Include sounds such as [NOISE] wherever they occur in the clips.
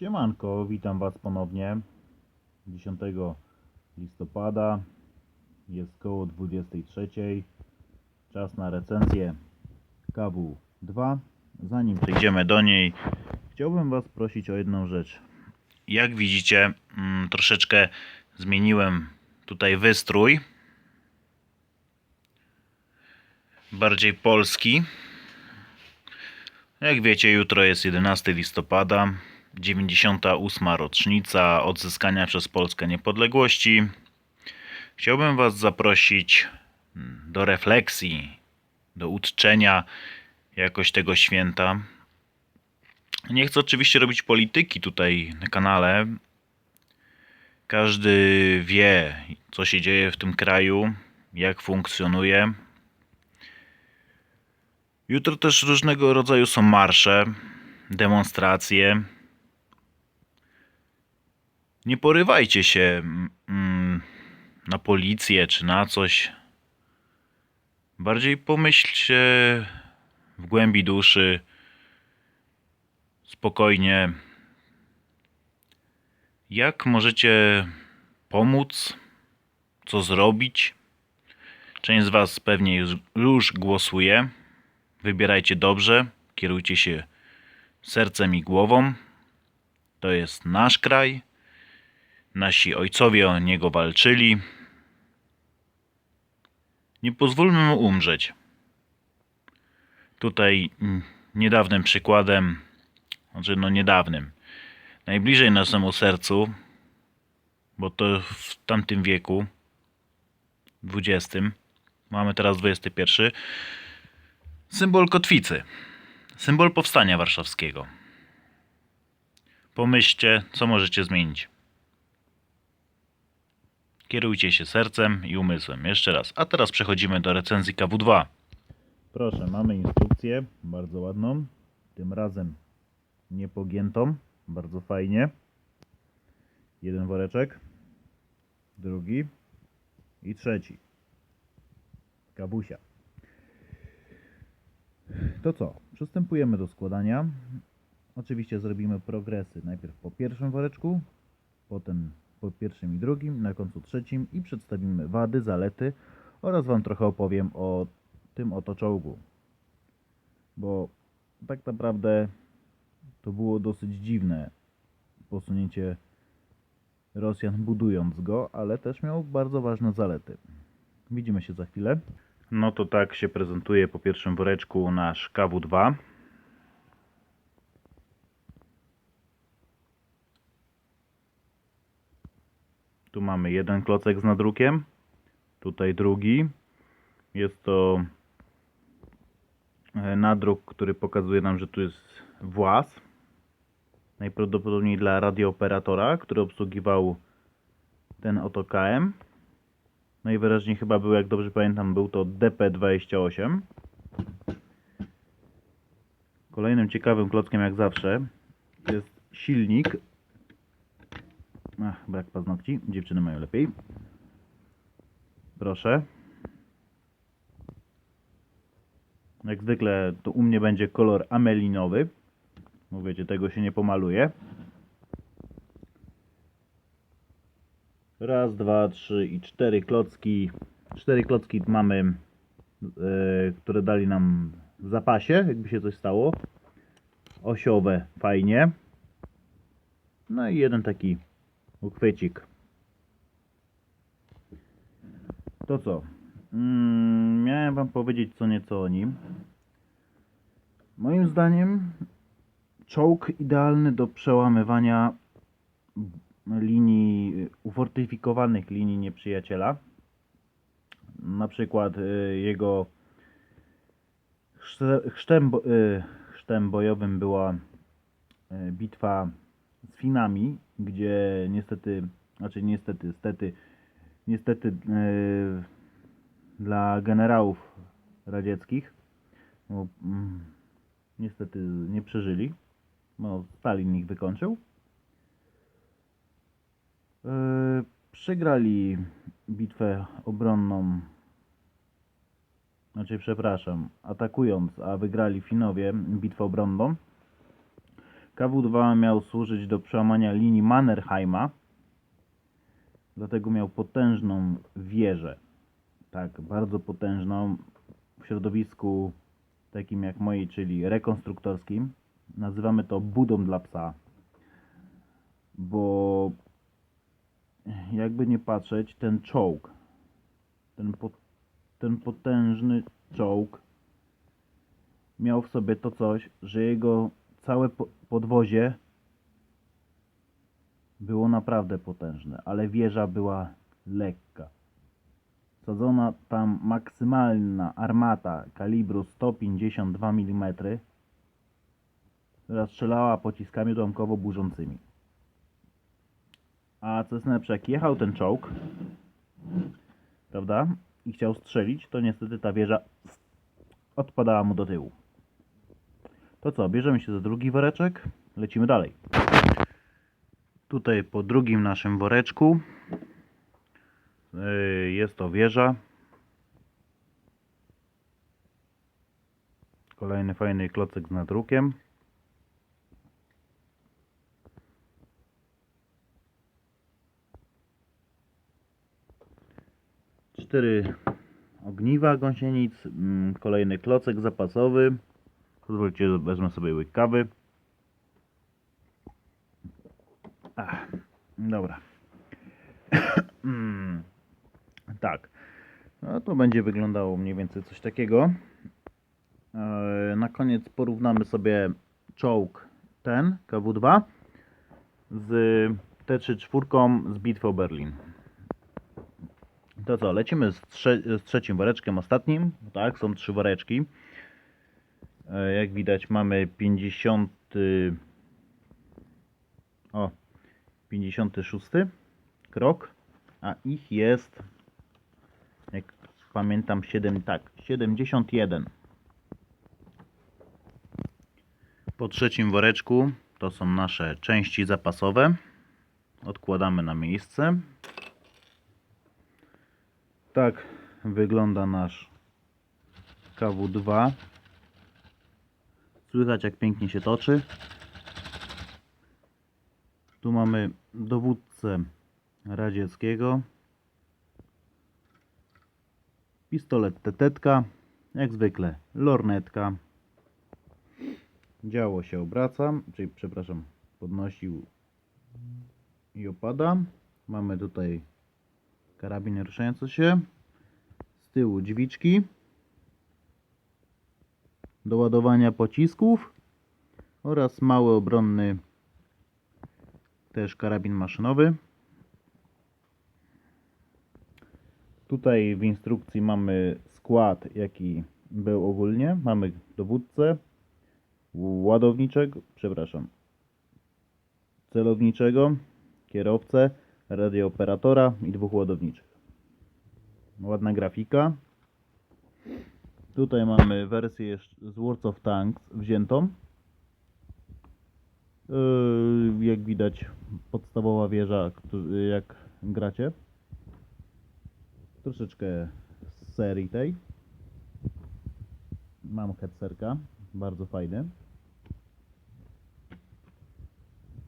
Siemanko, witam Was ponownie. 10 listopada jest koło 23 czas na recenzję KW2 zanim przejdziemy do niej chciałbym Was prosić o jedną rzecz. Jak widzicie mm, troszeczkę zmieniłem tutaj wystrój. Bardziej polski. Jak wiecie, jutro jest 11 listopada, 98. rocznica odzyskania przez Polskę niepodległości. Chciałbym Was zaprosić do refleksji, do uczczenia jakoś tego święta. Nie chcę oczywiście robić polityki tutaj na kanale. Każdy wie, co się dzieje w tym kraju, jak funkcjonuje. Jutro też różnego rodzaju są marsze, demonstracje. Nie porywajcie się mm, na policję czy na coś. Bardziej pomyślcie w głębi duszy, spokojnie, jak możecie pomóc, co zrobić. Część z Was pewnie już, już głosuje. Wybierajcie dobrze, kierujcie się sercem i głową. To jest nasz kraj. Nasi ojcowie o niego walczyli. Nie pozwólmy mu umrzeć. Tutaj niedawnym przykładem, znaczy no niedawnym, najbliżej naszemu sercu, bo to w tamtym wieku, XX, mamy teraz XXI, Symbol kotwicy. Symbol powstania warszawskiego. Pomyślcie, co możecie zmienić. Kierujcie się sercem i umysłem. Jeszcze raz. A teraz przechodzimy do recenzji KW2. Proszę, mamy instrukcję, bardzo ładną. Tym razem niepogiętą. Bardzo fajnie. Jeden woreczek. Drugi. I trzeci. Kabusia. To co? Przystępujemy do składania. Oczywiście zrobimy progresy najpierw po pierwszym woreczku, potem po pierwszym i drugim, na końcu trzecim i przedstawimy wady, zalety oraz Wam trochę opowiem o tym oto czołgu. Bo tak naprawdę to było dosyć dziwne posunięcie Rosjan budując go, ale też miał bardzo ważne zalety. Widzimy się za chwilę. No to tak się prezentuje po pierwszym woreczku nasz KW2. Tu mamy jeden klocek z nadrukiem, tutaj drugi. Jest to e, nadruk, który pokazuje nam, że tu jest włas. Najprawdopodobniej dla radiooperatora, który obsługiwał ten oto KM. Najwyraźniej chyba był, jak dobrze pamiętam, był to DP28. Kolejnym ciekawym klockiem, jak zawsze, jest silnik. Ach, brak paznokci. Dziewczyny mają lepiej. Proszę. Jak zwykle to u mnie będzie kolor amelinowy. Mówicie, tego się nie pomaluje. Raz, dwa, trzy i cztery klocki. Cztery klocki mamy, e, które dali nam w zapasie, jakby się coś stało. Osiowe, fajnie. No i jeden taki uchwycik. To co? Mm, miałem wam powiedzieć co nieco o nim. Moim zdaniem czołg idealny do przełamywania linii, ufortyfikowanych linii nieprzyjaciela. Na przykład y, jego chrzte- chrztem, y, chrztem bojowym była y, bitwa z Finami, gdzie niestety, znaczy niestety, stety, niestety y, dla generałów radzieckich mm, niestety nie przeżyli. No, Stalin ich wykończył. Yy, przegrali bitwę obronną. Znaczy, przepraszam, atakując, a wygrali Finowie bitwę obronną. KW2 miał służyć do przełamania linii Mannerheima, dlatego miał potężną wieżę. Tak, bardzo potężną w środowisku takim jak mojej, czyli rekonstruktorskim. Nazywamy to budą dla psa, bo jakby nie patrzeć, ten czołg, ten, po, ten potężny czołg miał w sobie to coś, że jego całe po- podwozie było naprawdę potężne, ale wieża była lekka. Sadzona tam maksymalna armata kalibru 152 mm, która strzelała pociskami odłamkowo burzącymi. A co jest najlepsze, jak jechał ten czołg, prawda, i chciał strzelić, to niestety ta wieża odpadała mu do tyłu. To co, bierzemy się za drugi woreczek, lecimy dalej. Tutaj po drugim naszym woreczku yy, jest to wieża. Kolejny fajny klocek z nadrukiem. Cztery ogniwa gąsienic, mm, kolejny klocek zapasowy. Pozwólcie, wezmę sobie łyk kawy. Ach, dobra. [COUGHS] Mm, tak. No to będzie wyglądało mniej więcej coś takiego. E, Na koniec porównamy sobie czołg ten, KW2 z T34 z bitwy o Berlin. To co, lecimy z, trze- z trzecim woreczkiem, ostatnim. Tak, są trzy woreczki. E, Jak widać mamy 50 o 56 krok, a ich jest jak pamiętam 7 tak, 71. Po trzecim woreczku to są nasze części zapasowe. Odkładamy na miejsce. Tak wygląda nasz KW2. Słychać jak pięknie się toczy. Tu mamy dowódcę radzieckiego. Pistolet tetetka. Jak zwykle lornetka. Działo się obraca, czyli przepraszam, podnosił i opada. Mamy tutaj karabin ruszający się. Z tyłu dźwiczki do ładowania pocisków oraz mały obronny też karabin maszynowy. Tutaj w instrukcji mamy skład jaki był ogólnie. Mamy dowódcę, ładowniczego, przepraszam, celowniczego, kierowcę, radiooperatora i dwóch ładowniczych. Ładna grafika. Tutaj mamy wersję z World of Tanks wziętą. Yy, Jak widać, podstawowa wieża, jak gracie. Troszeczkę z serii tej. Mam headserka, bardzo fajny.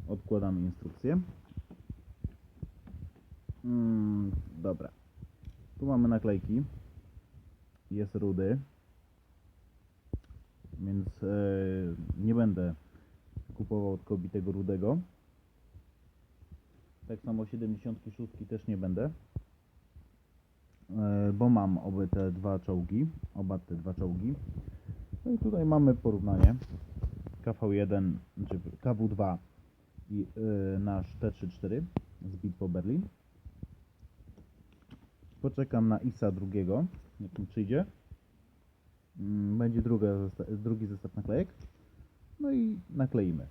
Odkładamy instrukcję. Mm, dobra. Tu mamy naklejki. Jest rudy. Więc e, nie będę kupował tylko bitego rudego. Tak samo 76 też nie będę. E, bo mam oba te dwa czołgi. Oba te dwa czołgi. No i tutaj mamy porównanie. KV1, znaczy KW2 i y, nasz T34 z Bitwo Berlin. Poczekam na ISA drugiego, jak mi przyjdzie. Mm, Będzie druga, drugi zestaw naklejek. No i nakleimy.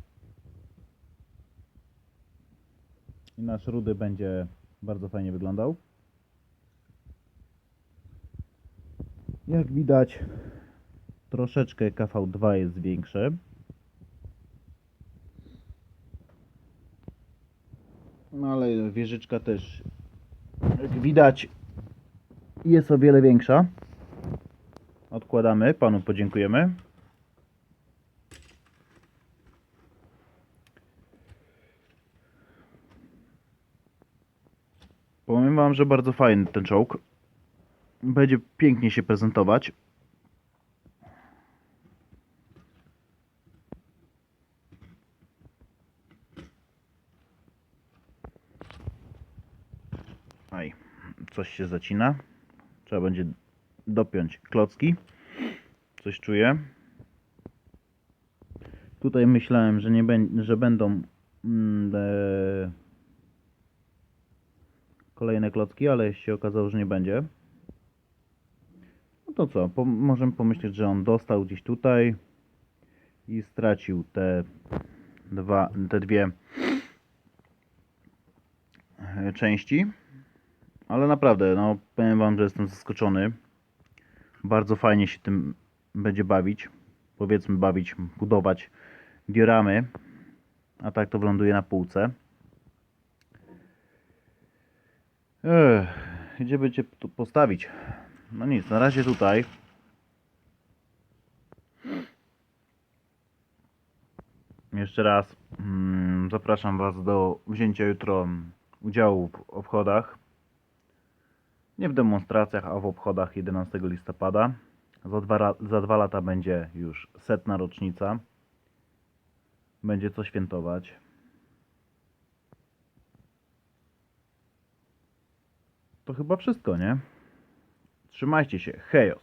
I nasz rudy będzie bardzo fajnie wyglądał. Jak widać, troszeczkę KV2 jest większe. No ale wieżyczka też, jak widać, jest o wiele większa. Odkładamy, panu podziękujemy. Powiem wam, że bardzo fajny ten czołg. Będzie pięknie się prezentować. Aj, coś się zacina. Trzeba będzie dopiąć klocki. Coś czuję. Tutaj myślałem, że nie że będą mm, kolejne klocki, ale się okazało, że nie będzie. No to co, po, możemy pomyśleć, że on dostał gdzieś tutaj i stracił te dwa, te dwie e, części. Ale naprawdę, no powiem wam, że jestem zaskoczony. Bardzo fajnie się tym będzie bawić. Powiedzmy bawić, budować dioramy. A tak to wyląduje na półce. Ech, gdzie by cię postawić? No nic, na razie tutaj. Jeszcze raz mm, zapraszam Was do wzięcia jutro udziału w obchodach. Nie w demonstracjach, a w obchodach 11 listopada. Za dwa, za dwa lata będzie już setna rocznica. Będzie co świętować. To chyba wszystko, nie? Trzymajcie się. Hejos.